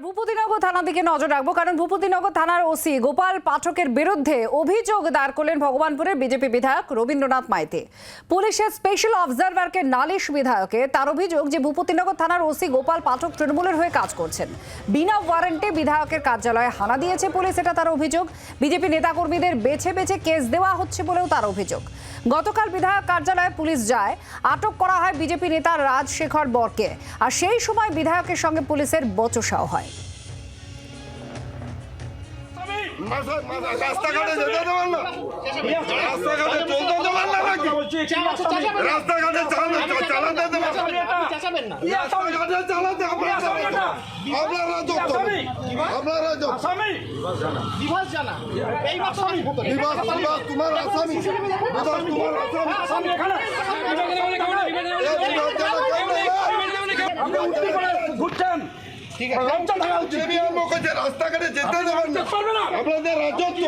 ভূপতিনগর থানার দিকে নজর রাখব, কারণ ভূপতিনগর থানার ওসি গোপাল পাঠকের বিরুদ্ধে অভিযোগ দাঁড় করলেন ভগবানপুরের বিজেপি বিধায়ক রবীন্দ্রনাথ মাইতি। পুলিশের স্পেশাল অবজারভারকে নালিশ বিধায়কে তার অভিযোগ যে ভূপতিনগর থানার ওসি গোপাল পাঠক তৃণমূলের হয়ে কাজ করছেন। বিনা ওয়ারেন্টে বিধায়কের কার্যালয়ে হানা দিয়েছে পুলিশ, এটা তার অভিযোগ। বিজেপি নেতাকর্মীদের বেছে বেছে কেস দেওয়া হচ্ছে বলেও তার অভিযোগ। গতকাল বিধায়ক কার্যালয়ে পুলিশ যায়, আটক করা হয় বিজেপি নেতা রাজশেখর বরকে। আর সেই সময় বিধায়কের সঙ্গে পুলিশের বচসাও হয়। মাথা- রাস্তাঘাটে যেতে দেবেন না? রাস্তাঘাটে চলতে দেবেন না নাকি? রাস্তাঘাটে চালাতে চালাতে দেবেন না। রাস্তাঘাটে চালাতে আপনারা আপনারা যত আপনারা যত বিভাস জানা এই মাত্র আমি ভেতরে বিবাস বিবাস তোমার আসামি। বিবাস তোমার আসামি। এ বিবাস জানা কেন নেই? সিবিআই মুখে রাস্তাঘাটে যেতে দেবেন না। আপনাদের রাজত্ব।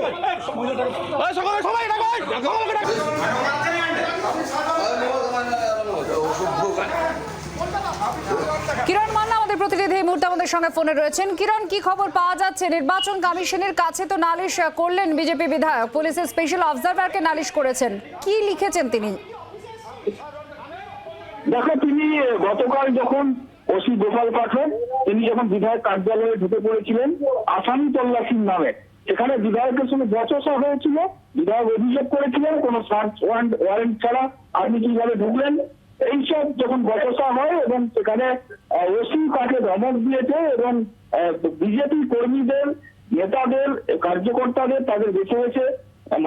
কিরণ মান্না আমাদের প্রতিনিধি এই মুহূর্তে আমাদের সঙ্গে ফোনে রয়েছেন। কিরণ কি খবর পাওয়া যাচ্ছে? নির্বাচন কমিশনের কাছে তো নালিশ করলেন বিজেপি বিধায়ক। পুলিশের স্পেশাল অবজারভারকে নালিশ করেছেন। কি লিখেছেন তিনি? দেখো তিনি গতকাল যখন ওসি গোপাল পাঠক, তিনি যখন বিধায়ক কার্যালয়ে ঢুকে পড়েছিলেন, আসামি তল্লাশির নামে। সেখানে বিধায়কের সঙ্গে বচসা হয়েছিল, বিধায়ক অভিযোগ করেছিলেন, কোনো সার্চ ওয়ারেন্ট ওয়ারেন্ট ছাড়া আপনি কীভাবে ঢুকলেন? এইসব যখন বচসা হয় এবং সেখানে ওসি কাকে ধমক দিয়েছে এবং বিজেপি কর্মীদের, নেতাদের, কার্যকর্তাদের তাদের বেছে বেছে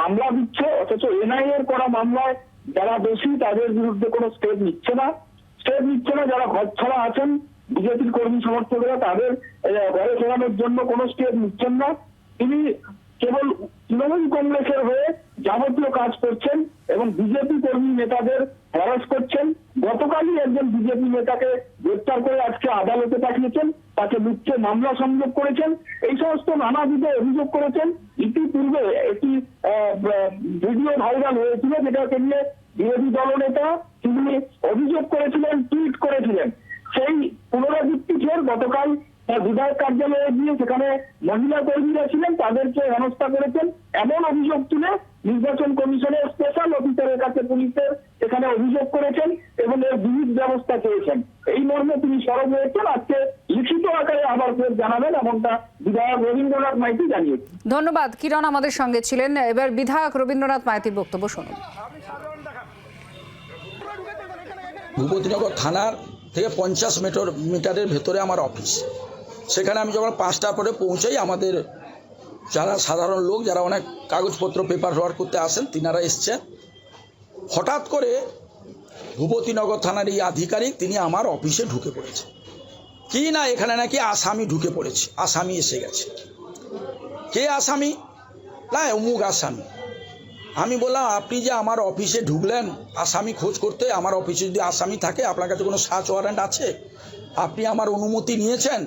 মামলা দিচ্ছে, অথচ এনআইএ এর করা মামলায় যারা দোষী তাদের বিরুদ্ধে কোনো স্টেপ নিচ্ছে না। স্টেপ নিচ্ছে না, যারা ঘর ছাড়া আছেন, বিজেপির কর্মী সমর্থকরা, তাদের ঘরে ফেরানোর জন্য কোনো স্টেপ নিচ্ছেন না। তিনি কেবল তৃণমূল কংগ্রেসের হয়ে যাবতীয় কাজ করছেন এবং বিজেপি কর্মী নেতাদের হ্যারাস করছেন। গতকালই একজন বিজেপি নেতাকে গ্রেপ্তার করে আজকে আদালতে পাঠিয়েছেন। তাকে মিথ্যে মামলা সংযোগ করেছেন। এই সমস্ত নানাবিধ অভিযোগ করেছেন। ইতিপূর্বে একটি ভিডিও ভাইরাল হয়েছিল, যেটাকে নিয়ে বিরোধী দলনেতা তিনি অভিযোগ করেছিলেন, টুইট করেছিলেন। সেই পুনরাবৃত্তি ফের গতকাল তার বিধায়ক কার্যালয়ে গিয়ে সেখানে মহিলা কর্মীরা ছিলেন, তাদেরকে হেনস্থা করেছেন। এমন অভিযোগ তুলে নির্বাচন কমিশনের স্পেশাল অফিসারের কাছে পুলিশের সেখানে অভিযোগ করেছেন এবং এর বিহিত ব্যবস্থা চেয়েছেন। এই মর্মে তিনি সরব হয়েছেন আজকে লিখিত আকারে আবার ফের জানাবেন, এমনটা বিধায়ক রবীন্দ্রনাথ মাইতি জানিয়েছেন। ধন্যবাদ। কিরণ আমাদের সঙ্গে ছিলেন। এবার বিধায়ক রবীন্দ্রনাথ মাইতির বক্তব্য শুনুন। ভূপতিনগর থানার থেকে পঞ্চাশ মিটার মিটারের ভেতরে আমার অফিস। সেখানে আমি যখন পাঁচটার পরে পৌঁছাই আমাদের যারা সাধারণ লোক, যারা অনেক কাগজপত্র পেপার ওয়ার্ক করতে আসেন, তিনারা এসছেন। হঠাৎ করে ভূপতিনগর থানার এই আধিকারিক, তিনি আমার অফিসে ঢুকে পড়েছে। কি না এখানে নাকি আসামি ঢুকে পড়েছে, আসামি এসে গেছে। কে আসামি? না, অমুক আসামি। আমি বললাম, আপনি যে আমার অফিসে ঢুকলেন, আসামি খোঁজ করতে, আমার অফিসে যদি আসামি থাকে, আপনার কাছে কোনো সার্চ ওয়ারেন্ট আছে? আপনি আমার অনুমতি নিয়েছেন,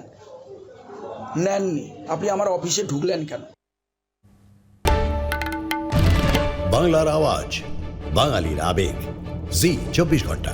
নেননি। আপনি আমার অফিসে ঢুকলেন কেন? বাংলার আওয়াজ, বাঙালির আবেগ। জি, চব্বিশ ঘণ্টা।